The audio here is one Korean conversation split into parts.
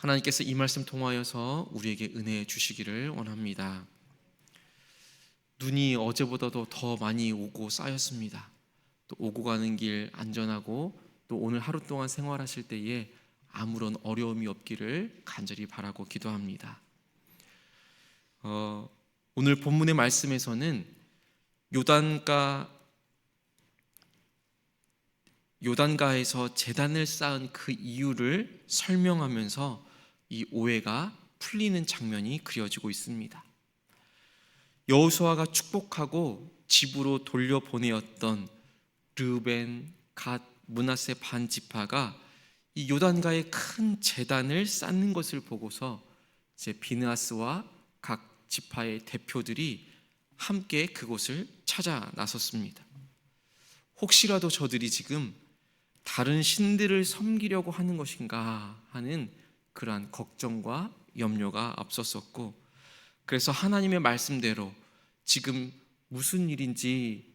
하나님께서 이 말씀 통하여서 우리에게 은혜 주시기를 원합니다. 눈이 어제보다도 더 많이 오고 쌓였습니다. 또 오고 가는 길 안전하고 또 오늘 하루 동안 생활하실 때에 아무런 어려움이 없기를 간절히 바라고 기도합니다. 어, 오늘 본문의 말씀에서는 요단가 요단가에서 재단을 쌓은 그 이유를 설명하면서 이 오해가 풀리는 장면이 그려지고 있습니다. 여호수아가 축복하고 집으로 돌려보내었던 르벤, 갓, 문하세 반 지파가 이 요단가에 큰 재단을 쌓는 것을 보고서 이제 비느하스와 각 지파의 대표들이 함께 그곳을 찾아 나섰습니다. 혹시라도 저들이 지금 다른 신들을 섬기려고 하는 것인가 하는 그러한 걱정과 염려가 앞섰었고 그래서 하나님의 말씀대로 지금 무슨 일인지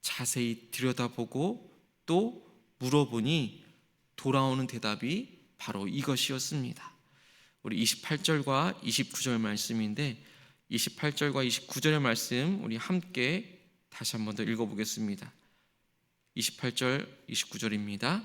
자세히 들여다보고 또 물어보니 돌아오는 대답이 바로 이것이었습니다. 우리 28절과 29절 말씀인데 28절과 29절의 말씀 우리 함께 다시 한 번 더 읽어보겠습니다. 28절 29절입니다.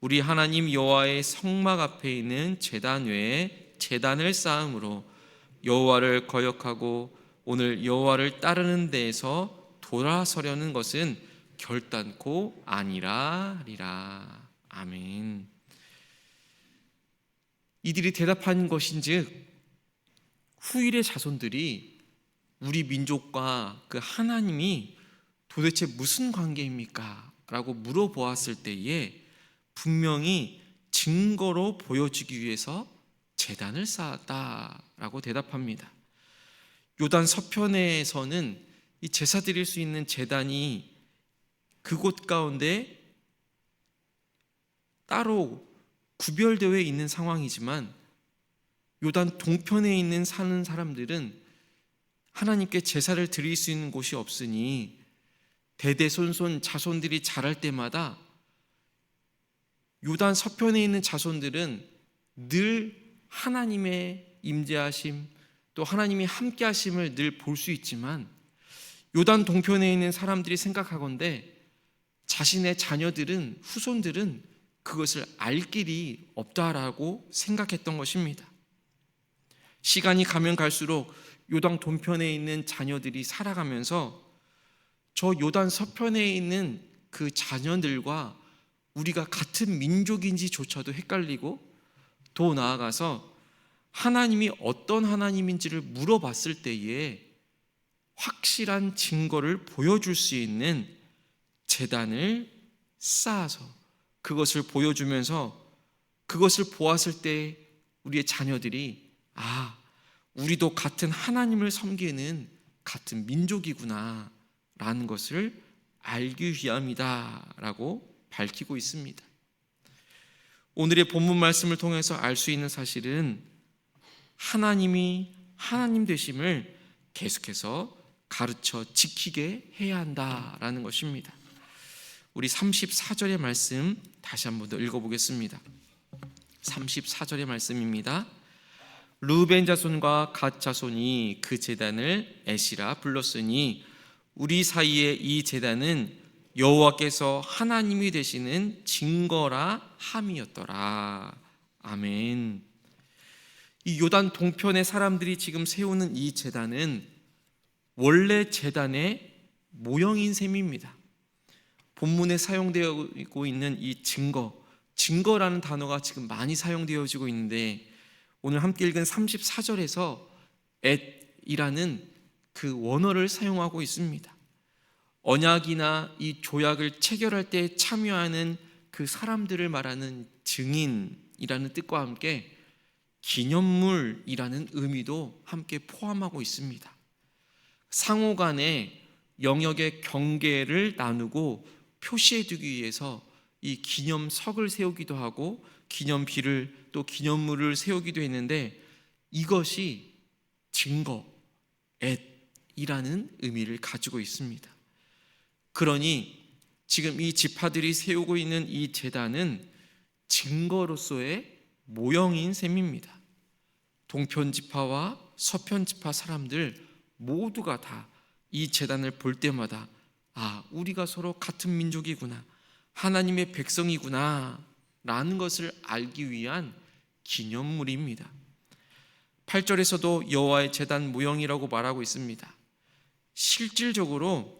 우리 하나님 여호와의 성막 앞에 있는 제단 외에 제단을 쌓음으로 여호와를 거역하고 오늘 여호와를 따르는 데에서 돌아서려는 것은 결단코 아니라 하리라. 아멘. 이들이 대답한 것인즉 후일의 자손들이 우리 민족과 그 하나님이 도대체 무슨 관계입니까? 라고 물어보았을 때에 분명히 증거로 보여주기 위해서 재단을 쌓았다라고 대답합니다. 요단 서편에서는 이 제사 드릴 수 있는 재단이 그곳 가운데 따로 구별되어 있는 상황이지만 요단 동편에 있는 사는 사람들은 하나님께 제사를 드릴 수 있는 곳이 없으니 대대손손 자손들이 자랄 때마다 요단 서편에 있는 자손들은 늘 하나님의 임재하심 또 하나님이 함께 하심을 늘 볼 수 있지만 요단 동편에 있는 사람들이 생각하건대 자신의 자녀들은 후손들은 그것을 알 길이 없다라고 생각했던 것입니다. 시간이 가면 갈수록 요단 동편에 있는 자녀들이 살아가면서 저 요단 서편에 있는 그 자녀들과 우리가 같은 민족인지조차도 헷갈리고 더 나아가서 하나님이 어떤 하나님인지를 물어봤을 때에 확실한 증거를 보여줄 수 있는 재단을 쌓아서 그것을 보여주면서 그것을 보았을 때 우리의 자녀들이 아, 우리도 같은 하나님을 섬기는 같은 민족이구나 라는 것을 알기 위함이다 라고 밝히고 있습니다. 오늘의 본문 말씀을 통해서 알 수 있는 사실은 하나님이 하나님 되심을 계속해서 가르쳐 지키게 해야 한다라는 것입니다. 우리 34절의 말씀 다시 한 번 더 읽어보겠습니다. 34절의 말씀입니다. 루벤 자손과 갓 자손이 그 제단을 에시라 불렀으니 우리 사이에 이 제단은 여호와께서 하나님이 되시는 증거라 함이었더라. 아멘. 이 요단 동편의 사람들이 지금 세우는 이 제단은 원래 제단의 모형인 셈입니다. 본문에 사용되고 있는 이 증거, 증거라는 단어가 지금 많이 사용되어지고 있는데 오늘 함께 읽은 34절에서 앳이라는 그 원어를 사용하고 있습니다. 언약이나 이 조약을 체결할 때 참여하는 그 사람들을 말하는 증인이라는 뜻과 함께 기념물이라는 의미도 함께 포함하고 있습니다. 상호 간의 영역의 경계를 나누고 표시해 두기 위해서 이 기념석을 세우기도 하고 기념비를 또 기념물을 세우기도 했는데 이것이 증거, 앳이라는 의미를 가지고 있습니다. 그러니 지금 이 지파들이 세우고 있는 이 제단은 증거로서의 모형인 셈입니다. 동편 지파와 서편 지파 사람들 모두가 다이 제단을 볼 때마다 아, 우리가 서로 같은 민족이구나. 하나님의 백성이구나. 라는 것을 알기 위한 기념물입니다. 8절에서도 여호와의 제단 모형이라고 말하고 있습니다. 실질적으로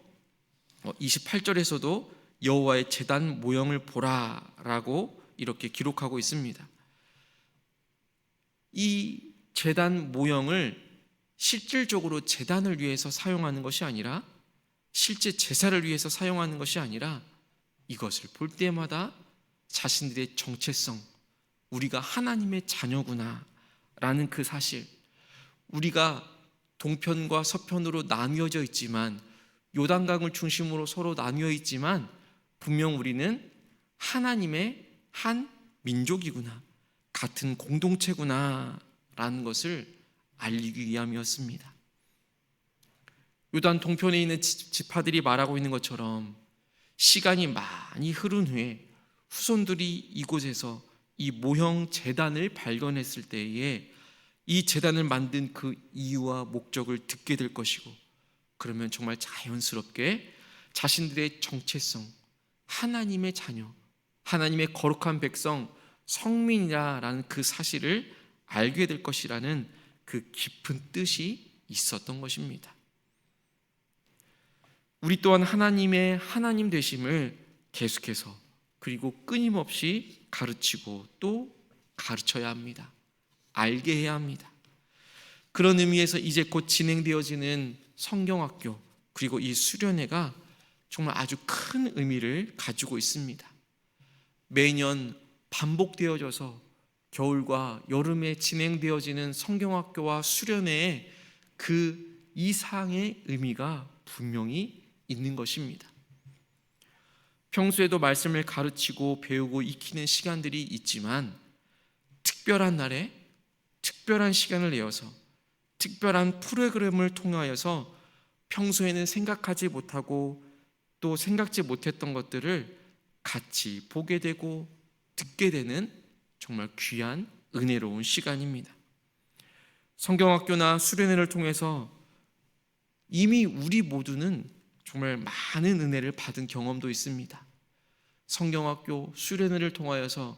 28절에서도 여호와의 제단 모형을 보라라고 이렇게 기록하고 있습니다. 이 제단 모형을 실질적으로 제단을 위해서 사용하는 것이 아니라 실제 제사를 위해서 사용하는 것이 아니라 이것을 볼 때마다 자신들의 정체성, 우리가 하나님의 자녀구나 라는 그 사실, 우리가 동편과 서편으로 나뉘어져 있지만 요단강을 중심으로 서로 나뉘어 있지만 분명 우리는 하나님의 한 민족이구나, 같은 공동체구나 라는 것을 알리기 위함이었습니다. 요단 동편에 있는 지파들이 말하고 있는 것처럼 시간이 많이 흐른 후에 후손들이 이곳에서 이 모형 재단을 발견했을 때에 이 재단을 만든 그 이유와 목적을 듣게 될 것이고 그러면 정말 자연스럽게 자신들의 정체성, 하나님의 자녀, 하나님의 거룩한 백성, 성민이라는 그 사실을 알게 될 것이라는 그 깊은 뜻이 있었던 것입니다. 우리 또한 하나님의 하나님 되심을 계속해서 그리고 끊임없이 가르치고 또 가르쳐야 합니다. 알게 해야 합니다. 그런 의미에서 이제 곧 진행되어지는 성경학교 그리고 이 수련회가 정말 아주 큰 의미를 가지고 있습니다. 매년 반복되어져서 겨울과 여름에 진행되어지는 성경학교와 수련회에 그 이상의 의미가 분명히 있는 것입니다. 평소에도 말씀을 가르치고 배우고 익히는 시간들이 있지만 특별한 날에 특별한 시간을 내어서 특별한 프로그램을 통하여서 평소에는 생각하지 못하고 또 생각지 못했던 것들을 같이 보게 되고 듣게 되는 정말 귀한 은혜로운 시간입니다. 성경학교나 수련회를 통해서 이미 우리 모두는 정말 많은 은혜를 받은 경험도 있습니다. 성경학교 수련회를 통하여서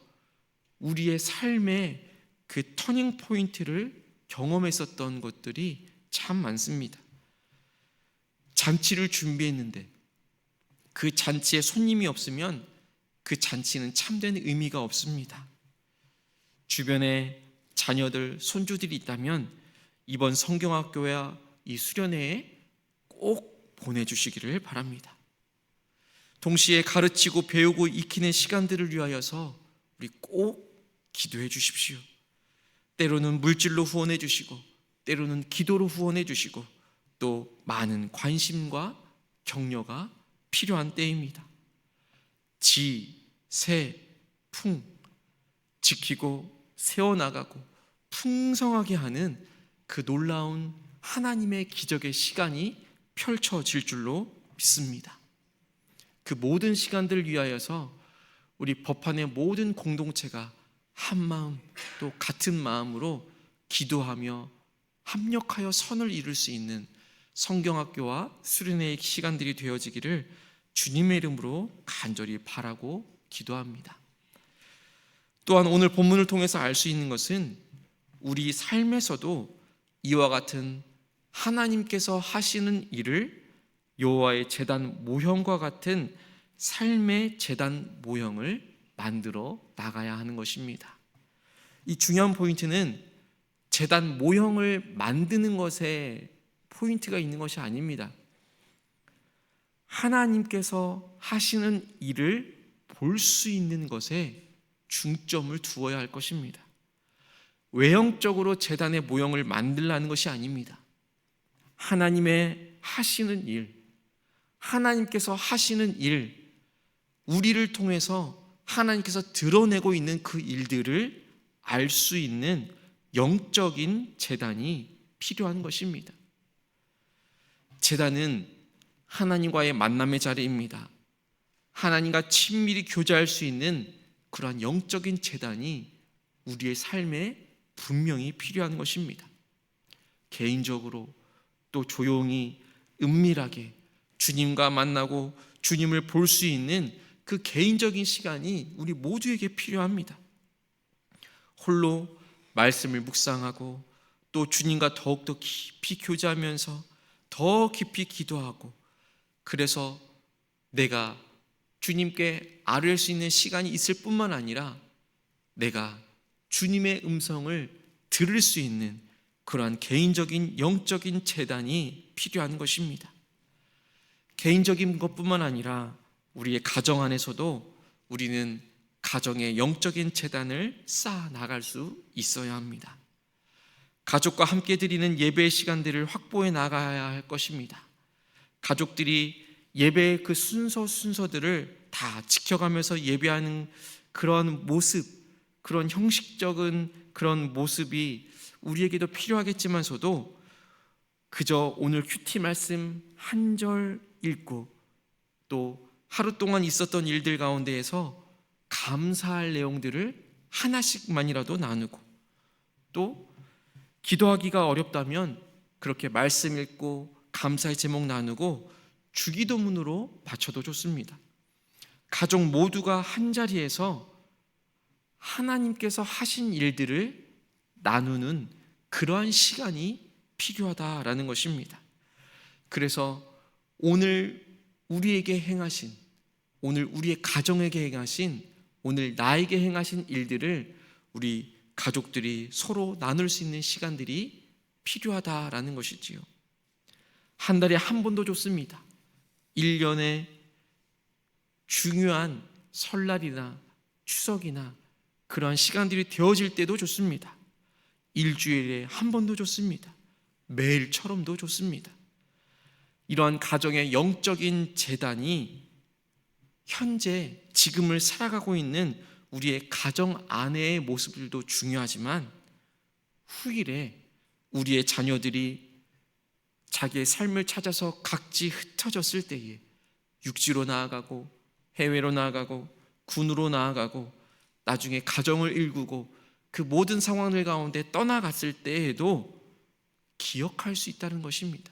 우리의 삶의 그 터닝 포인트를 경험했었던 것들이 참 많습니다. 잔치를 준비했는데 그 잔치에 손님이 없으면 그 잔치는 참된 의미가 없습니다. 주변에 자녀들, 손주들이 있다면 이번 성경학교와 이 수련회에 꼭 보내주시기를 바랍니다. 동시에 가르치고 배우고 익히는 시간들을 위하여서 우리 꼭 기도해 주십시오. 때로는 물질로 후원해 주시고, 때로는 기도로 후원해 주시고, 또 많은 관심과 격려가 필요한 때입니다. 지, 세, 풍, 지키고 세워나가고 풍성하게 하는 그 놀라운 하나님의 기적의 시간이 펼쳐질 줄로 믿습니다. 그 모든 시간들을 위하여서 우리 법한의 모든 공동체가 한 마음 또 같은 마음으로 기도하며 합력하여 선을 이룰 수 있는 성경학교와 수련회의 시간들이 되어지기를 주님의 이름으로 간절히 바라고 기도합니다. 또한 오늘 본문을 통해서 알 수 있는 것은 우리 삶에서도 이와 같은 하나님께서 하시는 일을 여호와의 제단 모형과 같은 삶의 제단 모형을 만들어 나가야 하는 것입니다. 이 중요한 포인트는 제단 모형을 만드는 것에 포인트가 있는 것이 아닙니다. 하나님께서 하시는 일을 볼 수 있는 것에 중점을 두어야 할 것입니다. 외형적으로 재단의 모형을 만들라는 것이 아닙니다. 하나님의 하시는 일, 하나님께서 하시는 일, 우리를 통해서 하나님께서 드러내고 있는 그 일들을 알 수 있는 영적인 재단이 필요한 것입니다. 재단은 하나님과의 만남의 자리입니다. 하나님과 친밀히 교제할 수 있는 그러한 영적인 재단이 우리의 삶에 분명히 필요한 것입니다. 개인적으로 또 조용히 은밀하게 주님과 만나고 주님을 볼 수 있는 그 개인적인 시간이 우리 모두에게 필요합니다. 홀로 말씀을 묵상하고 또 주님과 더욱더 깊이 교제하면서 더 깊이 기도하고 그래서 내가 주님께 아뢰할 수 있는 시간이 있을 뿐만 아니라 내가 주님의 음성을 들을 수 있는 그러한 개인적인 영적인 재단이 필요한 것입니다. 개인적인 것뿐만 아니라 우리의 가정 안에서도 우리는 가정의 영적인 재단을 쌓아 나갈 수 있어야 합니다. 가족과 함께 드리는 예배 시간들을 확보해 나가야 할 것입니다. 가족들이 예배의 그 순서 순서들을 다 지켜가면서 예배하는 그런 모습, 그런 형식적인 그런 모습이 우리에게도 필요하겠지만서도 그저 오늘 큐티 말씀 한 절 읽고 또 하루 동안 있었던 일들 가운데에서 감사할 내용들을 하나씩만이라도 나누고 또 기도하기가 어렵다면 그렇게 말씀 읽고 감사의 제목 나누고 주기도문으로 바쳐도 좋습니다. 가족 모두가 한 자리에서 하나님께서 하신 일들을 나누는 그러한 시간이 필요하다라는 것입니다. 그래서 오늘 우리에게 행하신 오늘 우리의 가정에게 행하신 오늘 나에게 행하신 일들을 우리 가족들이 서로 나눌 수 있는 시간들이 필요하다라는 것이지요. 한 달에 한 번도 좋습니다. 1년에 중요한 설날이나 추석이나 그러한 시간들이 되어질 때도 좋습니다. 일주일에 한 번도 좋습니다. 매일처럼도 좋습니다. 이러한 가정의 영적인 재단이 현재 지금을 살아가고 있는 우리의 가정 안에의 모습들도 중요하지만 후일에 우리의 자녀들이 자기의 삶을 찾아서 각지 흩어졌을 때에 육지로 나아가고 해외로 나아가고 군으로 나아가고 나중에 가정을 일구고 그 모든 상황들 가운데 떠나갔을 때에도 기억할 수 있다는 것입니다.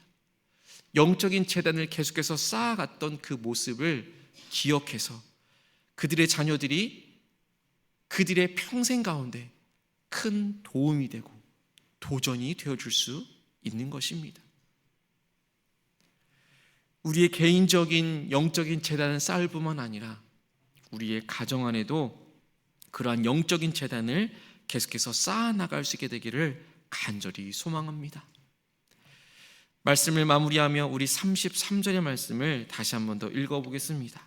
영적인 재단을 계속해서 쌓아갔던 그 모습을 기억해서 그들의 자녀들이 그들의 평생 가운데 큰 도움이 되고 도전이 되어줄 수 있는 것입니다. 우리의 개인적인 영적인 재단을 쌓을 뿐만 아니라 우리의 가정 안에도 그러한 영적인 재단을 계속해서 쌓아 나갈 수 있게 되기를 간절히 소망합니다. 말씀을 마무리하며 우리 33절의 말씀을 다시 한 번 더 읽어 보겠습니다.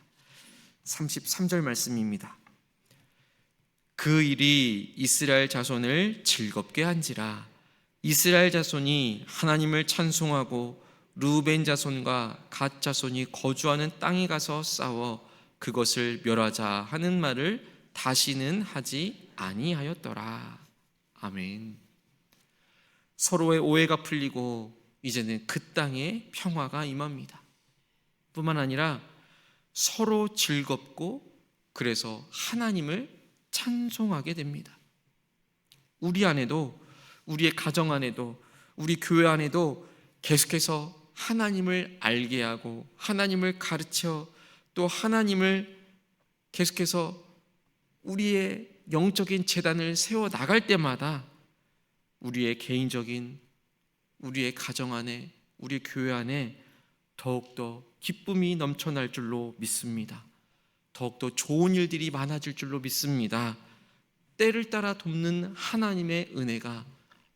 33절 말씀입니다. 그 일이 이스라엘 자손을 즐겁게 한지라 이스라엘 자손이 하나님을 찬송하고 루벤 자손과 갓 자손이 거주하는 땅에 가서 싸워 그것을 멸하자 하는 말을 다시는 하지 아니하였더라. 아멘. 서로의 오해가 풀리고 이제는 그 땅에 평화가 임합니다. 뿐만 아니라 서로 즐겁고 그래서 하나님을 찬송하게 됩니다. 우리 안에도 우리의 가정 안에도 우리 교회 안에도 계속해서 하나님을 알게 하고 하나님을 가르쳐 또 하나님을 계속해서 우리의 영적인 재단을 세워 나갈 때마다 우리의 개인적인 우리의 가정 안에 우리 교회 안에 더욱더 기쁨이 넘쳐날 줄로 믿습니다. 더욱더 좋은 일들이 많아질 줄로 믿습니다. 때를 따라 돕는 하나님의 은혜가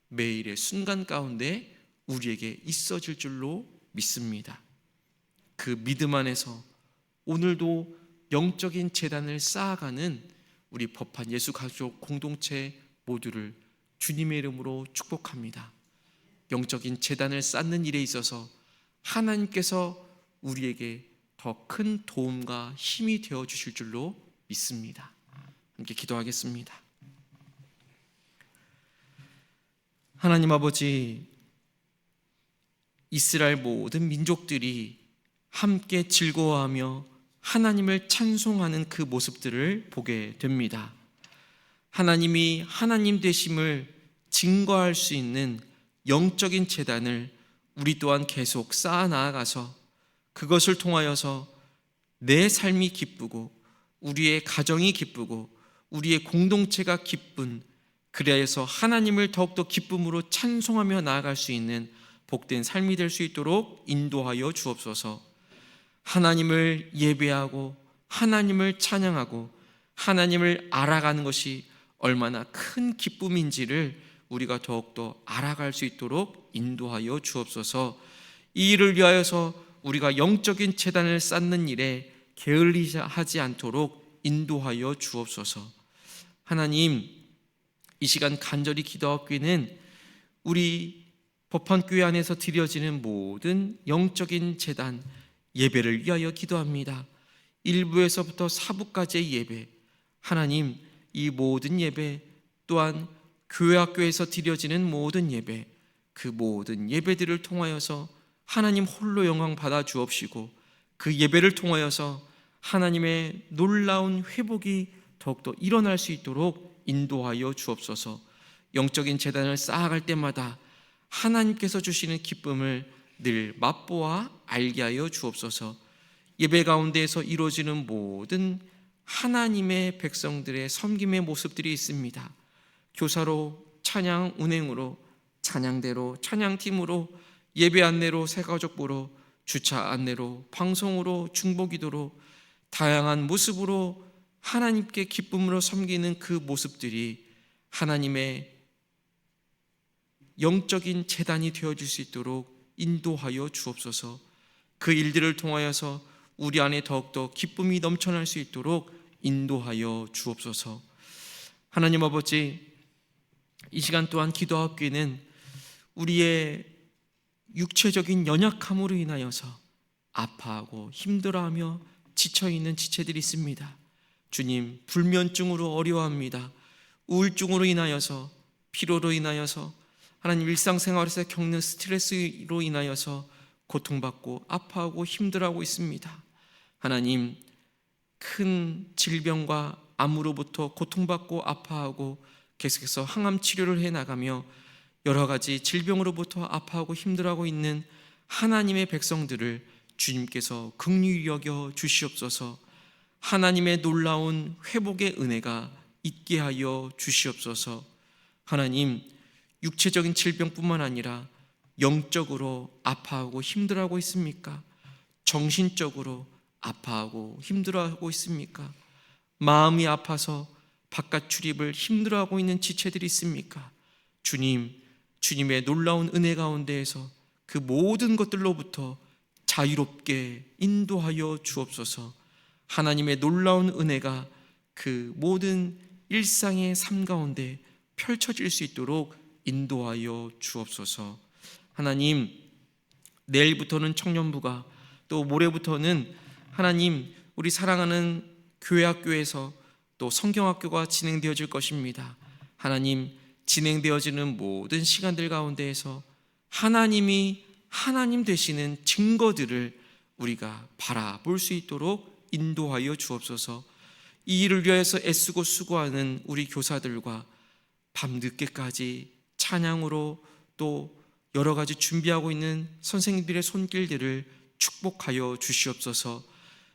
매일의 순간 가운데 우리에게 있어질 줄로 믿습니다. 그 믿음 안에서 오늘도 영적인 재단을 쌓아가는 우리 법한 예수 가족 공동체 모두를 주님의 이름으로 축복합니다. 영적인 재단을 쌓는 일에 있어서 하나님께서 우리에게 더 큰 도움과 힘이 되어 주실 줄로 믿습니다. 함께 기도하겠습니다. 하나님 아버지 이스라엘 모든 민족들이 함께 즐거워하며 하나님을 찬송하는 그 모습들을 보게 됩니다. 하나님이 하나님 되심을 증거할 수 있는 영적인 재단을 우리 또한 계속 쌓아 나아가서 그것을 통하여서 내 삶이 기쁘고 우리의 가정이 기쁘고 우리의 공동체가 기쁜 그래서 하나님을 더욱더 기쁨으로 찬송하며 나아갈 수 있는 복된 삶이 될 수 있도록 인도하여 주옵소서. 하나님을 예배하고 하나님을 찬양하고 하나님을 알아가는 것이 얼마나 큰 기쁨인지를 우리가 더욱더 알아갈 수 있도록 인도하여 주옵소서. 이 일을 위하여서 우리가 영적인 재단을 쌓는 일에 게을리하지 않도록 인도하여 주옵소서. 하나님, 이 시간 간절히 기도하기는 우리 법한교회 안에서 드려지는 모든 영적인 재단 예배를 위하여 기도합니다. 1부에서부터 4부까지의 예배, 하나님 이 모든 예배 또한 교회 학교에서 드려지는 모든 예배, 그 모든 예배들을 통하여서 하나님 홀로 영광 받아 주옵시고 그 예배를 통하여서 하나님의 놀라운 회복이 더욱더 일어날 수 있도록 인도하여 주옵소서. 영적인 재단을 쌓아갈 때마다 하나님께서 주시는 기쁨을 늘 맛보아 알게 하여 주옵소서. 예배 가운데에서 이루어지는 모든 하나님의 백성들의 섬김의 모습들이 있습니다. 교사로 찬양 운행으로 찬양대로 찬양팀으로 예배 안내로 새가족부로 주차 안내로 방송으로 중보기도로 다양한 모습으로 하나님께 기쁨으로 섬기는 그 모습들이 하나님의 영적인 재단이 되어질 수 있도록 인도하여 주옵소서. 그 일들을 통하여서 우리 안에 더욱더 기쁨이 넘쳐날 수 있도록 인도하여 주옵소서. 하나님 아버지, 이 시간 또한 기도하기는 우리의 육체적인 연약함으로 인하여서 아파하고 힘들어하며 지쳐 있는 지체들이 있습니다. 주님, 불면증으로 어려워합니다. 우울증으로 인하여서 피로로 인하여서 하나님 일상생활에서 겪는 스트레스로 인하여서 고통받고 아파하고 힘들어하고 있습니다. 하나님, 큰 질병과 암으로부터 고통받고 아파하고 계속해서 항암 치료를 해 나가며 여러 가지 질병으로부터 아파하고 힘들어하고 있는 하나님의 백성들을 주님께서 긍휼히 여겨 주시옵소서. 하나님의 놀라운 회복의 은혜가 있게 하여 주시옵소서. 하나님, 육체적인 질병뿐만 아니라 영적으로 아파하고 힘들어하고 있습니까? 정신적으로 아파하고 힘들어하고 있습니까? 마음이 아파서 바깥 출입을 힘들어하고 있는 지체들이 있습니까? 주님, 주님의 놀라운 은혜 가운데에서 그 모든 것들로부터 자유롭게 인도하여 주옵소서. 하나님의 놀라운 은혜가 그 모든 일상의 삶 가운데 펼쳐질 수 있도록 인도하여 주옵소서. 하나님, 내일부터는 청년부가 또 모레부터는 하나님 우리 사랑하는 교회 학교에서 또 성경학교가 진행되어질 것입니다. 하나님 진행되어지는 모든 시간들 가운데에서 하나님이 하나님 되시는 증거들을 우리가 바라볼 수 있도록 인도하여 주옵소서. 이 일을 위해서 애쓰고 수고하는 우리 교사들과 밤늦게까지 찬양으로 또 여러 가지 준비하고 있는 선생님들의 손길들을 축복하여 주시옵소서.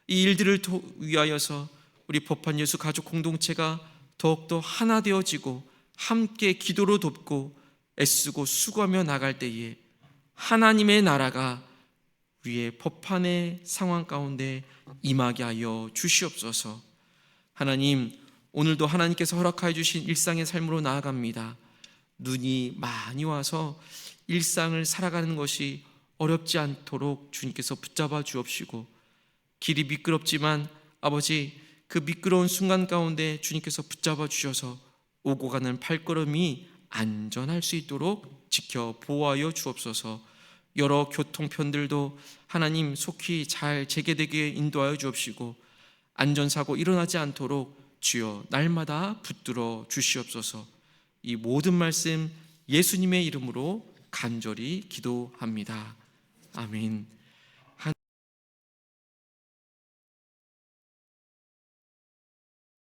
이 일들을 위하여서 우리 법한 예수 가족 공동체가 더욱더 하나 되어지고 함께 기도로 돕고 애쓰고 수고하며 나갈 때에 하나님의 나라가 우리의 법한의 상황 가운데 임하게 하여 주시옵소서. 하나님, 오늘도 하나님께서 허락하여 주신 일상의 삶으로 나아갑니다. 눈이 많이 와서 일상을 살아가는 것이 어렵지 않도록 주님께서 붙잡아 주옵시고 길이 미끄럽지만 아버지 그 미끄러운 순간 가운데 주님께서 붙잡아 주셔서 오고 가는 발걸음이 안전할 수 있도록 지켜 보호하여 주옵소서. 여러 교통편들도 하나님 속히 잘 재개되게 인도하여 주옵시고 안전사고 일어나지 않도록 주여 날마다 붙들어 주시옵소서. 이 모든 말씀 예수님의 이름으로 간절히 기도합니다. 아멘.